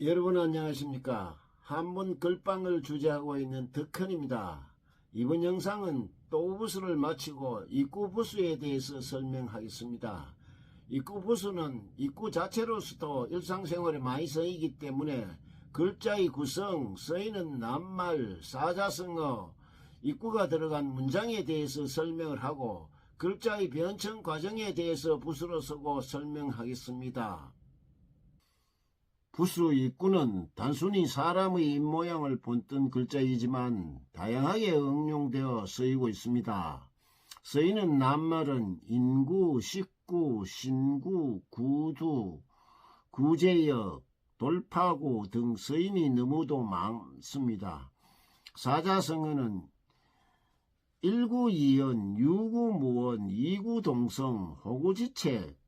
여러분 안녕하십니까? 한문 글방을 주재하고 있는 덕헌입니다. 이번 영상은 또부수를 마치고 입구 부수에 대해서 설명하겠습니다. 입구 부수는 입구 자체로서도 일상생활에 많이 쓰이기 때문에 글자의 구성, 쓰이는 낱말, 사자성어, 입구가 들어간 문장에 대해서 설명을 하고 글자의 변청 과정에 대해서 부수로 쓰고 설명하겠습니다. 부수 입구는 단순히 사람의 입모양을 본뜬 글자이지만 다양하게 응용되어 쓰이고 있습니다. 쓰이는 낱말은 인구, 식구, 신구, 구두, 구제역, 돌파구 등 쓰임이 너무도 많습니다. 사자성어는 일구이연, 유구무원, 이구동성, 호구지책,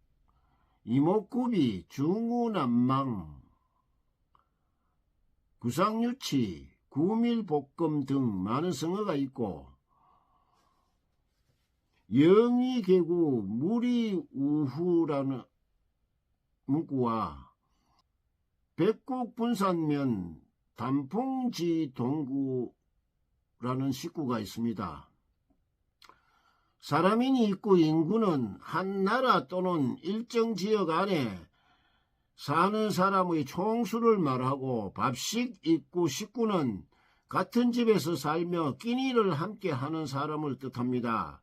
이목구비, 중우난망, 구상유치, 구밀복금 등 많은 성어가 있고 영의계구, 무리우후라는 문구와 백국분산면, 단풍지 동구라는 식구가 있습니다. 사람인이 있고 인구는 한 나라 또는 일정 지역 안에 사는 사람의 총수를 말하고 밥식 있고 식구는 같은 집에서 살며 끼니를 함께 하는 사람을 뜻합니다.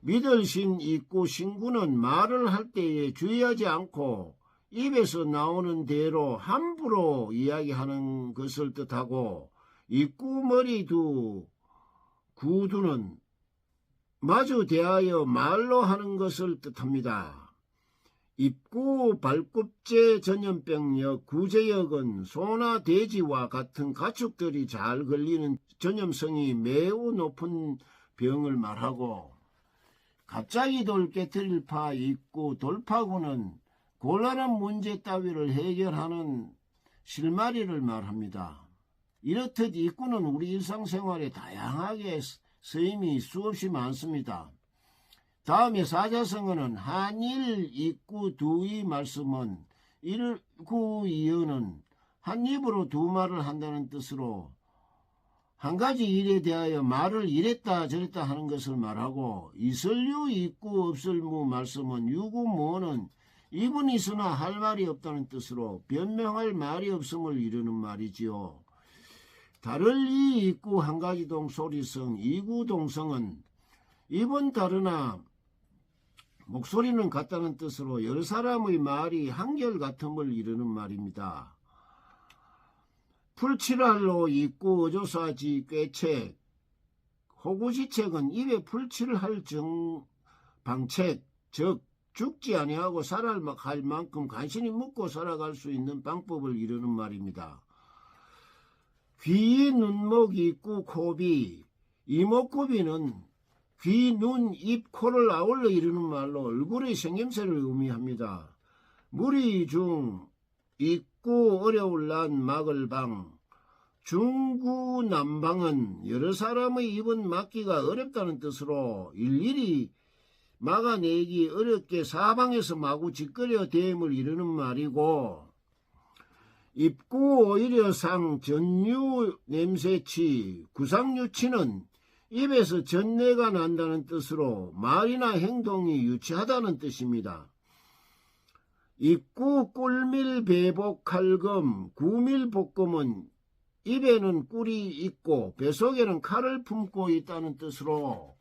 믿을신 있고 신구는 말을 할 때에 주의하지 않고 입에서 나오는 대로 함부로 이야기하는 것을 뜻하고 입구 머리 두 구두는 마주 대하여 말로 하는 것을 뜻합니다. 입구 발굽제 전염병역 구제역은 소나 돼지와 같은 가축들이 잘 걸리는 전염성이 매우 높은 병을 말하고 갑자기 돌 깨뜨릴 파 입구 돌파구는 곤란한 문제 따위를 해결하는 실마리를 말합니다. 이렇듯 입구는 우리 일상생활에 다양하게 쓰임이 수없이 많습니다. 다음에 사자성어는 한일 입구 두의 말씀은 일구 이어는 한 입으로 두 말을 한다는 뜻으로 한 가지 일에 대하여 말을 이랬다 저랬다 하는 것을 말하고 이설류 입구 없을무 말씀은 유구무어는 입은 있으나 할 말이 없다는 뜻으로 변명할 말이 없음을 이루는 말이지요. 다를이 입구 한 가지 동 소리성 이구동성은 입은 다르나 목소리는 같다는 뜻으로 여러 사람의 말이 한결같음을 이루는 말입니다. 풀칠할로 입구 어조사지 꾀책 호구지책은 입에 풀칠을 할 정, 방책 즉 죽지 아니하고 살아갈 만큼 간신히 먹고 살아갈 수 있는 방법을 이루는 말입니다. 귀, 눈목, 입구, 코비 이목구비는 귀, 눈, 입, 코를 아울러 이루는 말로 얼굴의 생김새를 의미합니다. 무리 중 입구 어려울 난 막을 방 중구 난방은 여러 사람의 입은 막기가 어렵다는 뜻으로 일일이 막아내기 어렵게 사방에서 마구 짓거려 대임을 이루는 말이고 입구 오히려 상 전유 냄새치 구상유치는 입에서 전내가 난다는 뜻으로 말이나 행동이 유치하다는 뜻입니다. 입구 꿀밀 배복 칼금 구밀 볶음은 입에는 꿀이 있고 뱃속에는 칼을 품고 있다는 뜻으로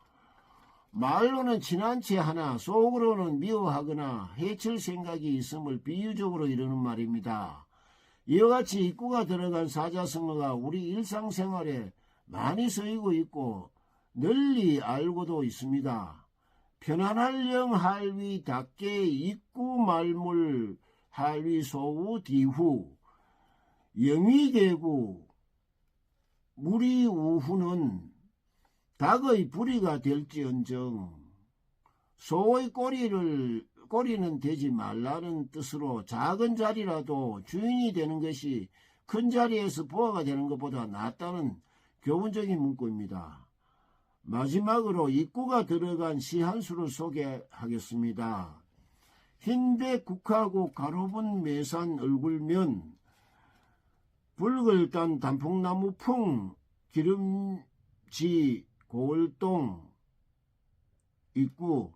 말로는 친한 채 하나 속으로는 미워하거나 해칠 생각이 있음을 비유적으로 이루는 말입니다. 이와 같이 입구가 들어간 사자성어가 우리 일상생활에 많이 쓰이고 있고 널리 알고도 있습니다. 편안할령 할위 닭개 입구 말물 할위 소우 디후 영위대구 무리 우후는 닭의 부리가 될지언정 소의 꼬리를 꼬리는 되지 말라는 뜻으로 작은 자리라도 주인이 되는 것이 큰 자리에서 부하가 되는 것보다 낫다는 교훈적인 문구입니다. 마지막으로 입구가 들어간 시 한 수를 소개하겠습니다. 흰배 국화고 가로분 매산 얼굴면 붉을 딴 단풍나무 풍, 기름지, 고을동 있고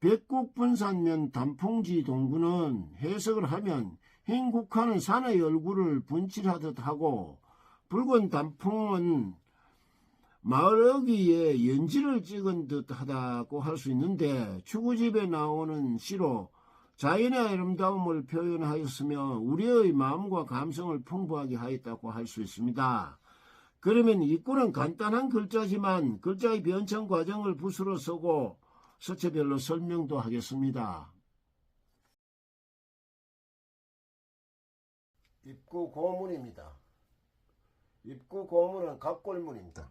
백국분산면 단풍지 동구는 해석을 하면 흰 국화는 산의 얼굴을 분칠하듯 하고 붉은 단풍은 마을 어귀에 연지를 찍은 듯 하다고 할 수 있는데 추구집에 나오는 시로 자연의 아름다움을 표현하였으며 우리의 마음과 감성을 풍부하게 하였다고 할 수 있습니다. 그러면 이꼴은 간단한 글자지만 글자의 변천 과정을 붓으로 쓰고 서체별로 설명도 하겠습니다. 입구 고문입니다. 입구 고문은 각골문입니다.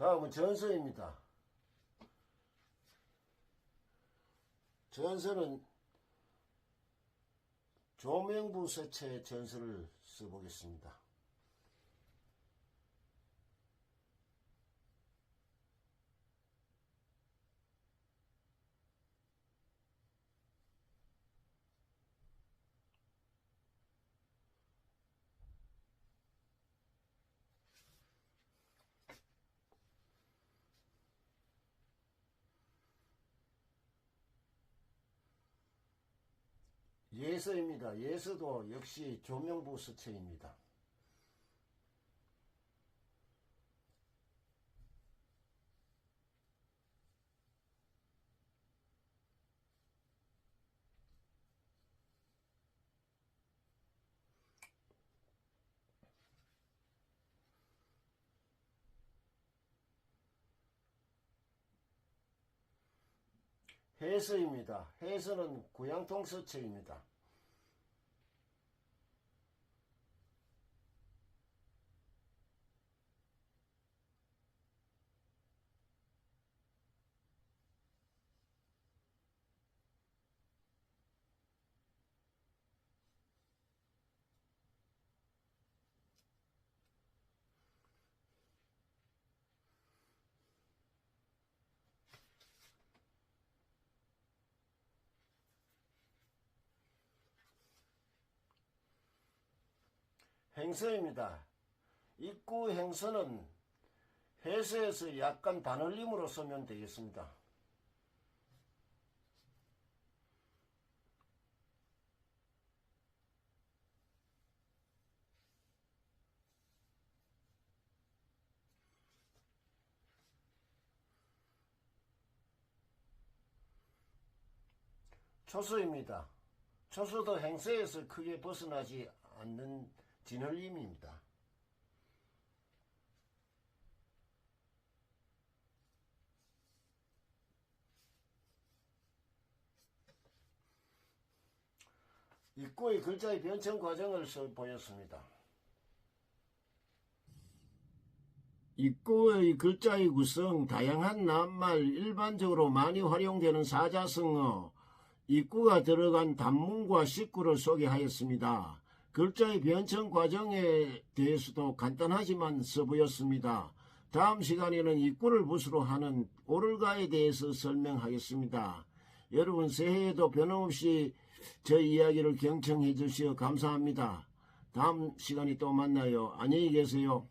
다음은 전서입니다. 전서는 조명부 서체 전서를 써보겠습니다. 예서입니다. 예서도 역시 조명부 서체입니다. 해서입니다. 해서는 구양통 서체입니다. 행서입니다. 입구 행서는 해서에서 약간 반올림으로 쓰면 되겠습니다. 초수입니다. 초수도 행서에서 크게 벗어나지 않는 진얼림입니다. 입구의 글자의 변천 과정을 써 보였습니다. 입구의 글자의 구성, 다양한 낱말, 일반적으로 많이 활용되는 사자성어, 입구가 들어간 단문과 식구를 소개하였습니다. 글자의 변천 과정에 대해서도 간단하지만 써보였습니다. 다음 시간에는 입구를 붓으로 하는 오를가에 대해서 설명하겠습니다. 여러분 새해에도 변함없이 저희 이야기를 경청해 주시어 감사합니다. 다음 시간에 또 만나요. 안녕히 계세요.